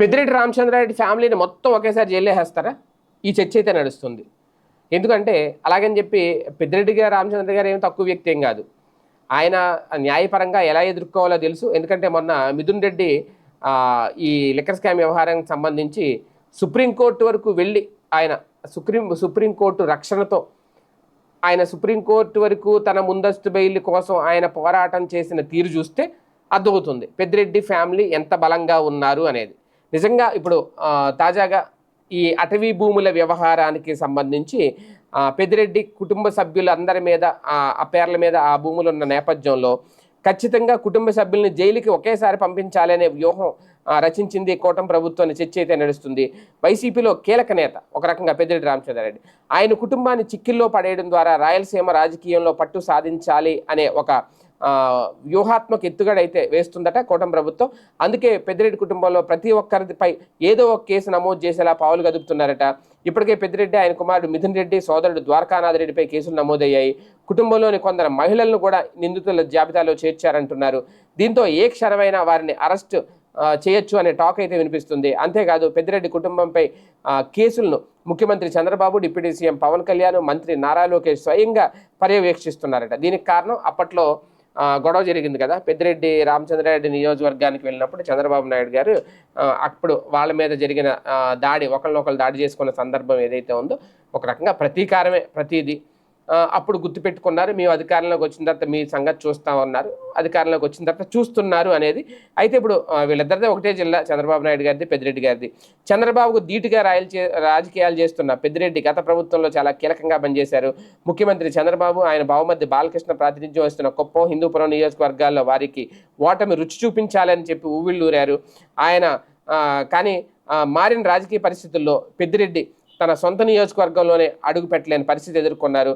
పెద్దిరెడ్డి రామచంద్రారెడ్డి ఫ్యామిలీని మొత్తం ఒకేసారి జైలేసేస్తారా ఈ చర్చ అయితే నడుస్తుంది. ఎందుకంటే అలాగని చెప్పి పెద్దిరెడ్డి గారు రామచంద్ర గారు ఏమి తక్కువ వ్యక్తి ఏం కాదు. ఆయన న్యాయపరంగా ఎలా ఎదుర్కోవాలో తెలుసు. ఎందుకంటే మొన్న మిథున్ రెడ్డి ఈ లిక్కర్ స్కామ్ వ్యవహారానికి సంబంధించి సుప్రీంకోర్టు వరకు వెళ్ళి ఆయన సుప్రీం సుప్రీంకోర్టు రక్షణతో ఆయన సుప్రీంకోర్టు వరకు తన ముందస్తు బెయిల్ కోసం ఆయన పోరాటం చేసిన తీరు చూస్తే అర్థమవుతుంది. పెద్దిరెడ్డి ఫ్యామిలీ ఎంత బలంగా ఉన్నారు అనేది. నిజంగా ఇప్పుడు తాజాగా ఈ అటవీ భూముల వ్యవహారానికి సంబంధించి పెదిరెడ్డి పెద్దిరెడ్డి కుటుంబ సభ్యులందరి మీద ఆ పేర్ల మీద ఆ భూములు ఉన్న నేపథ్యంలో ఖచ్చితంగా కుటుంబ సభ్యుల్ని జైలుకి ఒకేసారి పంపించాలనే వ్యూహం రచించింది కోటం ప్రభుత్వాన్ని చర్చ అయితే నడుస్తుంది. వైసీపీలో కీలక నేత ఒక రకంగా పెద్దిరెడ్డి రామచంద్రారెడ్డి ఆయన కుటుంబాన్ని చిక్కిల్లో పడేయడం ద్వారా రాయలసీమ రాజకీయంలో పట్టు సాధించాలి అనే ఒక వ్యూహాత్మక ఎత్తుగడైతే వేస్తుందట కూటమి ప్రభుత్వం. అందుకే పెద్దిరెడ్డి కుటుంబంలో ప్రతి ఒక్కరిపై ఏదో ఒక కేసు నమోదు చేసేలా పావులు గదుపుతున్నారట. ఇప్పటికే పెద్దిరెడ్డి ఆయన కుమారుడు మిథున్ రెడ్డి సోదరుడు ద్వారకానాథ్ రెడ్డిపై కేసులు నమోదయ్యాయి. కుటుంబంలోని కొందరు మహిళలను కూడా నిందితుల జాబితాలో చేర్చారంటున్నారు. దీంతో ఏ క్షణమైనా వారిని అరెస్ట్ చేయొచ్చు అనే టాక్ అయితే వినిపిస్తుంది. అంతేకాదు పెద్దిరెడ్డి కుటుంబంపై ఆ, కేసులను ముఖ్యమంత్రి చంద్రబాబు డిప్యూటీ సీఎం పవన్ కళ్యాణ్ మంత్రి నారా లోకేష్ స్వయంగా పర్యవేక్షిస్తున్నారట. దీనికి కారణం అప్పట్లో గొడవ జరిగింది కదా. పెద్దిరెడ్డి రామచంద్రారెడ్డి నియోజకవర్గానికి వెళ్ళినప్పుడు చంద్రబాబు నాయుడు గారు అప్పుడు వాళ్ళ మీద జరిగిన దాడి ఒకళ్ళనొకళ్ళు దాడి చేసుకున్న సందర్భం ఏదైతే ఉందో ఒక రకంగా ప్రతీకారమే ప్రతిదీ. అప్పుడు గుర్తుపెట్టుకున్నారు. మేము అధికారంలోకి వచ్చిన తర్వాత మీ సంగతి చూస్తా ఉన్నారు. అధికారంలోకి వచ్చిన తర్వాత చూస్తున్నారు అనేది. అయితే ఇప్పుడు వీళ్ళిద్దరిదే ఒకటే జిల్లా చంద్రబాబు నాయుడు గారిది పెద్దిరెడ్డి గారిది. చంద్రబాబుకు ధీటుగా రాయలు చే రాజకీయాలు చేస్తున్న పెద్దిరెడ్డి గత ప్రభుత్వంలో చాలా కీలకంగా పనిచేశారు. ముఖ్యమంత్రి చంద్రబాబు ఆయన బావమధ్య బాలకృష్ణ ప్రాతినిధ్యం వస్తున్న కుప్పం హిందూపురం నియోజకవర్గాల్లో వారికి ఓటమి రుచి చూపించాలని చెప్పి ఊవిళ్ళూరారు. ఆయన కానీ మారిన రాజకీయ పరిస్థితుల్లో పెద్దిరెడ్డి తన సొంత నియోజకవర్గంలోనే అడుగు పెట్టలేని పరిస్థితి ఎదుర్కొన్నారు.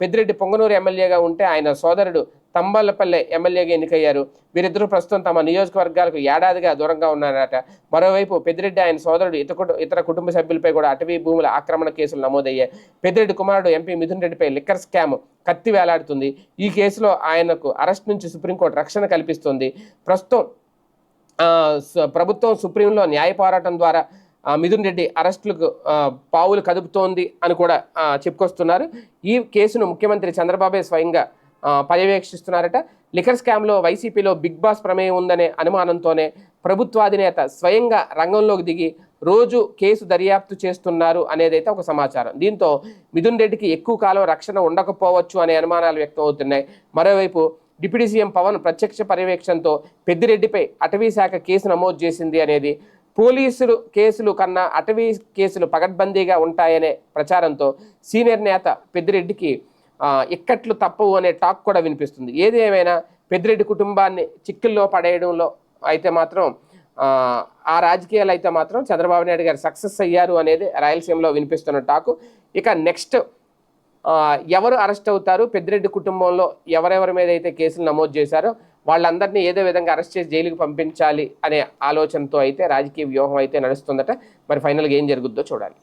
పెద్దిరెడ్డి పొంగనూరు ఎమ్మెల్యేగా ఉంటే ఆయన సోదరుడు తంబాలపల్లె ఎమ్మెల్యేగా ఎన్నికయ్యారు. వీరిద్దరూ ప్రస్తుతం తమ నియోజకవర్గాలకు ఏడాదిగా దూరంగా ఉన్నారట. మరోవైపు పెద్దిరెడ్డి ఆయన సోదరుడు ఇతర ఇతర కుటుంబ సభ్యులపై కూడా అటవీ భూముల ఆక్రమణ కేసులు నమోదయ్యాయి. పెద్దిరెడ్డి కుమారుడు ఎంపీ మిథున్ రెడ్డిపై లిక్కర్ స్కామ్ కత్తి వేలాడుతుంది. ఈ కేసులో ఆయనకు అరెస్ట్ నుంచి సుప్రీంకోర్టు రక్షణ కల్పిస్తుంది. ప్రస్తుతం ప్రభుత్వం సుప్రీంలో న్యాయ పోరాటం ద్వారా మిథున్ రెడ్డి అరెస్టులకు పావులు కదుపుతోంది అని కూడా చెప్పుకొస్తున్నారు. ఈ కేసును ముఖ్యమంత్రి చంద్రబాబే స్వయంగా పర్యవేక్షిస్తున్నారట. లిఖర్ స్కామ్లో వైసీపీలో బిగ్ బాస్ ప్రమేయం ఉందనే అనుమానంతోనే ప్రభుత్వాధినేత స్వయంగా రంగంలోకి దిగి రోజు కేసు దర్యాప్తు చేస్తున్నారు అనేదైతే ఒక సమాచారం. దీంతో మిథున్ రెడ్డికి ఎక్కువ కాలం రక్షణ ఉండకపోవచ్చు అనే అనుమానాలు వ్యక్తం అవుతున్నాయి మరోవైపు డిప్యూటీ సీఎం పవన్ ప్రత్యక్ష పర్యవేక్షణతో పెద్దిరెడ్డిపై అటవీ శాఖ కేసు నమోదు చేసింది అనేది పోలీసులు కేసులు కన్నా అటవీ కేసులు పగడ్బందీగా ఉంటాయనే ప్రచారంతో సీనియర్ నేత పెద్దిరెడ్డికి ఇక్కట్లు తప్పవు అనే టాక్ కూడా వినిపిస్తుంది. ఏది ఏమైనా పెద్దిరెడ్డి కుటుంబాన్ని చిక్కుల్లో పడేయడంలో అయితే మాత్రం ఆ, రాజకీయాలు అయితే మాత్రం చంద్రబాబు నాయుడు గారు సక్సెస్ అయ్యారు అనేది రాయలసీమలో వినిపిస్తున్న టాకు. ఇక నెక్స్ట్ ఎవరు అరెస్ట్ అవుతారు? పెద్దిరెడ్డి కుటుంబంలో ఎవరెవరి మీద అయితే కేసులు నమోదు చేశారో వాళ్ళందరినీ ఏదో విధంగా అరెస్ట్ చేసి జైలుకి పంపించాలి అనే ఆలోచనతో అయితే రాజకీయ వ్యూహం అయితే నడుస్తుందట. మరి ఫైనల్గా ఏం జరుగుద్దో చూడాలి.